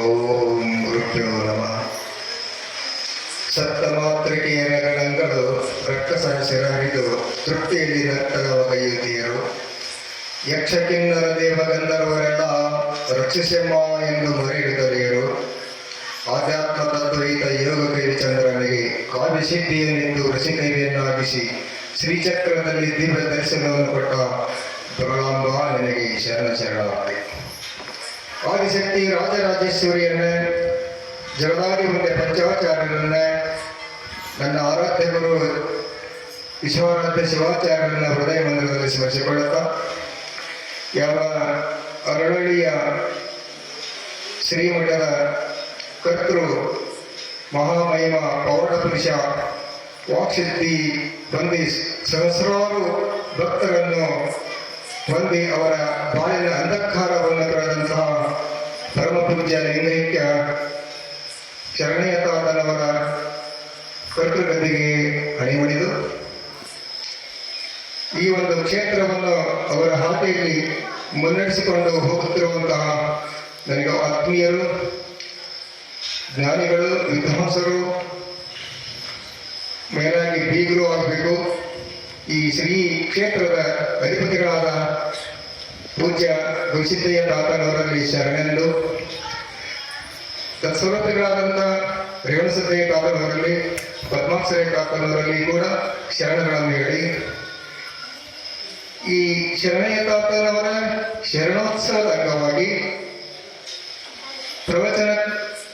ಓಂ ಗುರುಭ್ಯೋ ನಮಃ. ಸಪ್ತಮಾತೃಕೆಯ ಗಣಗಳು ರಕ್ಕಸನ ಸೆರಹಿಡಿದು ತೃಪ್ತಿಯಲ್ಲಿ ನರ್ತನವ ಕೈಯುತ್ತೀರು ಯಕ್ಷಕಿನ್ನರ ದೇವಗಂಧರ್ವರೆಲ್ಲ ರಕ್ಷಿಸೆಮ್ಮ ಎಂದು ಮೊರೆಯಿಡುತ್ತಲಿಯರು ಆಧ್ಯಾತ್ಮ ತದ್ವೈತ ಯೋಗ ಕೈವಿ ಚಂದ್ರನಿಗೆ ಕಾವ್ಯ ಸಿದ್ಧಿಯನ್ನೆಂದು ರಸಿಕೈವಿಯನ್ನಾಗಿಸಿ ಶ್ರೀಚಕ್ರದಲ್ಲಿ ದಿವ್ಯ ದರ್ಶನವನ್ನು ಕೊಟ್ಟ ಪ್ರಳಾಂಬ ನನಗೆ ಶರಣ ಶರಣಾರ್ಥಿ ಆದಿಶಕ್ತಿ ರಾಜರಾಜೇಶ್ವರಿಯನ್ನ ಜಗದಾಗಿ ಮುಂದೆ ಪಂಚಾಚಾರ್ಯರನ್ನ ನನ್ನ ಆರಾಧ್ಯ ಗುರು ವಿಶ್ವಾರಾಧ್ಯ ಶಿವಾಚಾರ್ಯರನ್ನ ಹೃದಯ ಮಂದಿರದಲ್ಲಿ ಸ್ಮರಿಸಿಕೊಳ್ಳುತ್ತಾ, ಯಾವ ಅರಳಳ್ಳಿಯ ಶ್ರೀಮಠದ ಕರ್ತೃ ಮಹಾಮಹಿಮ ಪೌಢ ಪುರುಷ ವಾಕ್ಸಿದ್ಧಿ ಬಂದಿ ಸಹಸ್ರಾರು ಭಕ್ತರನ್ನು ಹೊಂದಿ ಅವರ ಬಾಳಿನ ಅಂಧಕಾರವನ್ನು ಕಳೆದಂತಹ ಧರ್ಮ ಪೂಜ್ಯ ಲಿಂಗೈಕ್ಯ ಶರಣಯ್ಯ ತಾತನವರ ಕರ್ತೃಗತಿಗೆ ಅಣಿಮಣಿದು ಈ ಒಂದು ಕ್ಷೇತ್ರವನ್ನು ಅವರ ಹಾದಿಯಲ್ಲಿ ಮುನ್ನಡೆಸಿಕೊಂಡು ಹೋಗುತ್ತಿರುವಂತಹ ನನಗೆ ಆತ್ಮೀಯರು, ಜ್ಞಾನಿಗಳು, ವಿದ್ವಾಂಸರು, ಮೇಲಾಗಿ ಬೀಗರು ಆಗಬೇಕು. ಈ ಶ್ರೀ ಕ್ಷೇತ್ರದ ಅಧಿಪತಿಗಳಾದ ಪೂಜ್ಯ ಗುರುಸಿದ್ದಯ್ಯ ತಾತನವರಲ್ಲಿ ಶರಣೆಂದು ತತ್ಸ್ವರೂಪಿಗಳಾದಂಥ ರೇವಣಸಿದ್ದಯ್ಯ ತಾತನವರಲ್ಲಿ ಪದ್ಮಾಕ್ಷರಯ್ಯ ತಾತನವರಲ್ಲಿ ಕೂಡ ಶರಣಗಳನ್ನು ಹೇಳಿ. ಈ ಶರಣಯ್ಯ ತಾತನವರ ಶರಣೋತ್ಸವದ ಅಂಗವಾಗಿ ಪ್ರವಚನ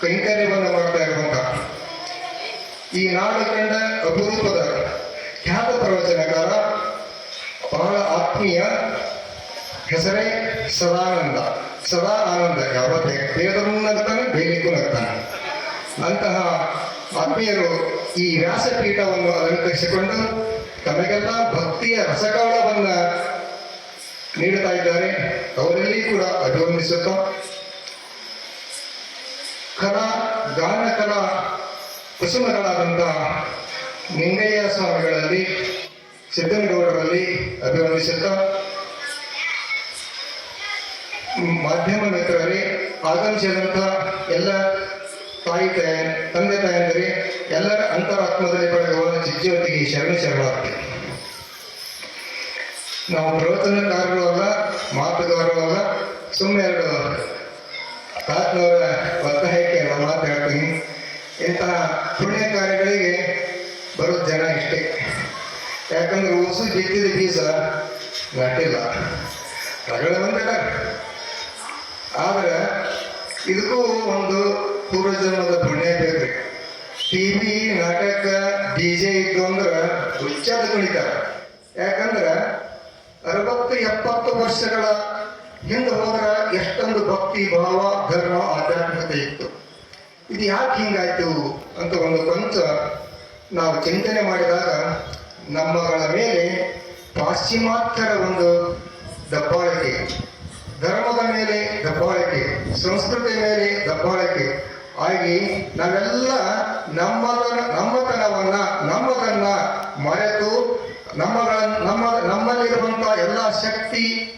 ಕೈಂಕರ್ಯವನ್ನು ಮಾಡ್ತಾ ಇರುವಂತ ಈ ನಾಡು ಕಂಡ ಅಪರೂಪದ ಪ್ರವಚನಕಾರ ಬಹಳ ಆತ್ಮೀಯ ಹೆಸರೇ ಸದಾನಂದ ಸದಾ ಆನಂದ ಯಾವತ್ತೇ ಬೇದವೂ ನಗ್ತಾನೆ ಬೇರೆಗೂ ನಗ್ತಾನೆ ಅಂತಹ ಆತ್ಮೀಯರು ಈ ವ್ಯಾಸಪೀಠವನ್ನು ಅಲಂಕರಿಸಿಕೊಂಡು ತಮಗೆಲ್ಲ ಭಕ್ತಿಯ ರಸಗಾಳವನ್ನ ನೀಡುತ್ತಾ ಇದ್ದಾರೆ. ಅವರಲ್ಲಿ ಕೂಡ ಅಭಿವಂದಿಸುತ್ತ ಕಲಾ ಗಾನ ಕಲಾ ಕುಸುಮಗಳಾದಂಥ ನಿಂಗಯ್ಯ ಸ್ವಾಮಿಗಳಲ್ಲಿ, ಸಿದ್ದನಗೌಡರಲ್ಲಿ ಅಭಿವಂದಿಸುತ್ತಾ ಮಾಧ್ಯಮ ಮಿತ್ರರೇ ಆಗಮಿಸಿದಂಥ ಎಲ್ಲ ತಾಯಿ ತಾಯ ತಂದೆ ತಾಯಂದಿರೇ, ಎಲ್ಲರ ಅಂತರಾತ್ಮದಲ್ಲಿ ಪಡೆಯುವ ಚಿಜ್ಯೋತಿಗೆ ಶರಣ ಶರಣಾರ್ಥಿ. ನಾವು ಪ್ರವಚನಕಾರರು ಅಲ್ಲ, ಮಾತುಗಾರರು ಅಲ್ಲ ಸುಮ್ಮನೆ ಎರಡು ತಾತ್ಮವರ ಒತ್ತಾಯಕ್ಕೆ ನಾನು ಮಾತಾಡ್ತೀನಿ ಇಂತಹ ಪುಣ್ಯ ಕಾರ್ಯಗಳಿಗೆ ಬರೋ ಜನ ಇಷ್ಟೇ. ಯಾಕಂದ್ರೆ ಉಸು ಬಿತ್ತಿದ ಬೀಜ ನಾಟಿಲ್ಲ ರಗಳ ಬಂದಿಲ್ಲ. ಆದ್ರೆ ಇದಕ್ಕೂ ಒಂದು ಪೂರ್ವಜನ್ಮದ ಪುಣ್ಯ ಬೇಕ್ರಿ. ಟಿವಿ ನಾಟಕ ಡಿ ಜೆ ಇತ್ತು ಅಂದ್ರೆ ಹುಚ್ಚಾದ ಕುಣಿತಾರ ಯಾಕಂದ್ರೆ ಅರವತ್ತು, ಎಪ್ಪತ್ತು ವರ್ಷಗಳ ಹಿಂದೆ ಹೋದ್ರೆ ಎಷ್ಟೊಂದು ಭಕ್ತಿ, ಭಾವ, ಧರ್ಮ, ಆಧ್ಯಾತ್ಮಿಕತೆ ಇತ್ತು. ಇದು ಯಾಕೆ ಹಿಂಗಾಯ್ತು ಅಂತ ಒಂದು ಕೊಂಚ ನಾವು ಚಿಂತನೆ ಮಾಡಿದಾಗ ನಮ್ಮಗಳ ಮೇಲೆ ಪಾಶ್ಚಿಮಾತ್ಯರ ಒಂದು ದಬ್ಬಾಳಿಕೆ, ಧರ್ಮದ ಮೇಲೆ ದಬ್ಬಾಳಿಕೆ, ಸಂಸ್ಕೃತಿ ಮೇಲೆ ದಬ್ಬಾಳಿಕೆ ಆಗಿ ನಾವೆಲ್ಲ ನಮ್ಮ ನಮ್ಮತನವನ್ನ, ನಮ್ಮದನ್ನು ಮರೆತು ನಮ್ಮಗಳ, ನಮ್ಮ, ನಮ್ಮಲ್ಲಿರುವಂತಹ ಎಲ್ಲ ಶಕ್ತಿ,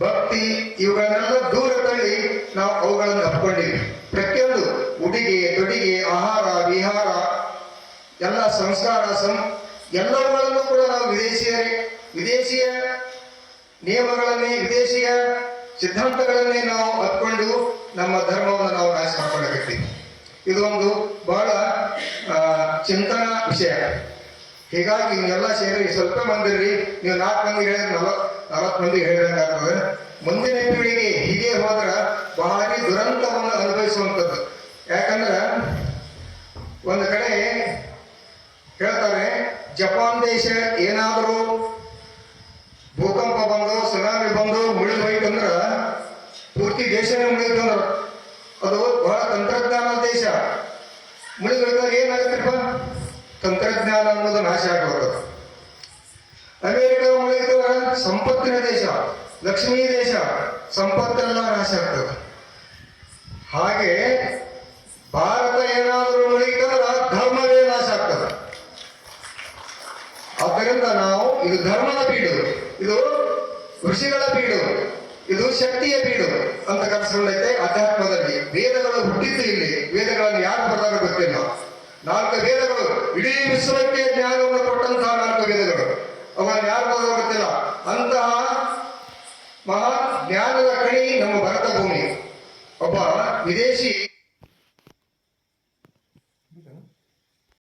ಭಕ್ತಿ ಇವುಗಳನ್ನೆಲ್ಲ ದೂರ ತಳ್ಳಿ ನಾವು ಅವುಗಳನ್ನು ಅಪ್ಕೊಂಡಿವಿ. ಪ್ರತಿಯೊಂದು ಸಂಸ್ಕಾರ ಸಂ ಎಲ್ಲವುಗಳನ್ನು ಕೂಡ ನಾವು ವಿದೇಶಿಯರೇ. ವಿದೇಶಿಯ ನಿಯಮಗಳನ್ನೇ ವಿದೇಶಿಯ ಸಿದ್ಧಾಂತಗಳನ್ನೇ ನಾವು ಹತ್ಕೊಂಡು ನಮ್ಮ ಧರ್ಮವನ್ನು ನಾವು ನಾಶ ಮಾಡ್ಕೊಳ್ಳಬೇಕು ಇದು ಬಹಳ ಚಿಂತನಾ ವಿಷಯ. ಹೀಗಾಗಿ ನೀವೆಲ್ಲ ಸೇರಿ ಸ್ವಲ್ಪ ಮಂದಿರಿ ನೀವು ನಾಲ್ಕು ಮಂದಿ ಹೇಳಿದ್ರೆ ನಲವತ್ ನಲವತ್ತು ಮಂದಿ ಹೇಳಿದಂಗಾಗ್ತದೆ ಮುಂದಿನ ಪೀಳಿಗೆ ಹೀಗೆ ಹೋದ್ರ ಭಾರಿ ದುರಂತವನ್ನು ಅನುಭವಿಸುವಂಥದ್ದು. ಯಾಕಂದ್ರೆ, ಒಂದು ಕಡೆ ಹೇಳ್ತಾರೆ, ಜಪಾನ್ ದೇಶ ಏನಾದರೂ ಭೂಕಂಪ ಬಂದು ಸುನಾಮಿ ಬಂದು ಮುಳುಗೋಯ್ತಂದ್ರ ಪೂರ್ತಿ ದೇಶನೇ ಮುಳುಗಿತಂದ್ರ ಅದು ಬಹಳ ತಂತ್ರಜ್ಞಾನ ದೇಶ. ಮುಳುಗಿದ್ರೆ ಏನಾಗುತ್ತಪ್ಪ ತಂತ್ರಜ್ಞಾನ ಅನ್ನೋದು ನಾಶ ಆಗೋದು ಅಮೆರಿಕ ಮುಳುಗಿದ್ರೆ ಸಂಪತ್ತಿನ ದೇಶ, ಲಕ್ಷ್ಮೀ ದೇಶ, ಸಂಪತ್ತೆಲ್ಲ ನಾಶ ಆಗ್ತದೆ. ಹಾಗೆ ಭಾರತ ಏನಾದರೂ ಮುಳುಗಿತಂದ್ರ ಧರ್ಮವೇ ನಾಶ ಆಗ್ತದೆ ಆದ್ದರಿಂದ ನಾವು ಇದು ಧರ್ಮದ ಪೀಡು. ಇದು ಋಷಿಗಳ ಪೀಡು. ಇದು ಶಕ್ತಿಯ ಪೀಡು ಅಂತ ಕರೆಸಿಕೊಂಡೈತೆ ಅಧ್ಯಾತ್ಮದಲ್ಲಿ. ವೇದಗಳು ಹುಟ್ಟಿದ್ದು ಇಲ್ಲಿ. ವೇದಗಳನ್ನು ಯಾರು ಬರ್ತಾರೆ ಗೊತ್ತಿಲ್ಲ. ನಾಲ್ಕು ವೇದಗಳು. ಇಡೀ ವಿಶ್ವಕ್ಕೆ ಜ್ಞಾನವನ್ನು ಕೊಟ್ಟಂತಹ ನಾಲ್ಕು ವೇದಗಳು. ಅವನ್ನು ಯಾರು ಬರೋದು ಗೊತ್ತಿಲ್ಲ. ಅಂತಹ ಮಹಾ ಜ್ಞಾನದ ಕಣಿ ನಮ್ಮ ಭರತ ಭೂಮಿ ಒಬ್ಬ ವಿದೇಶಿ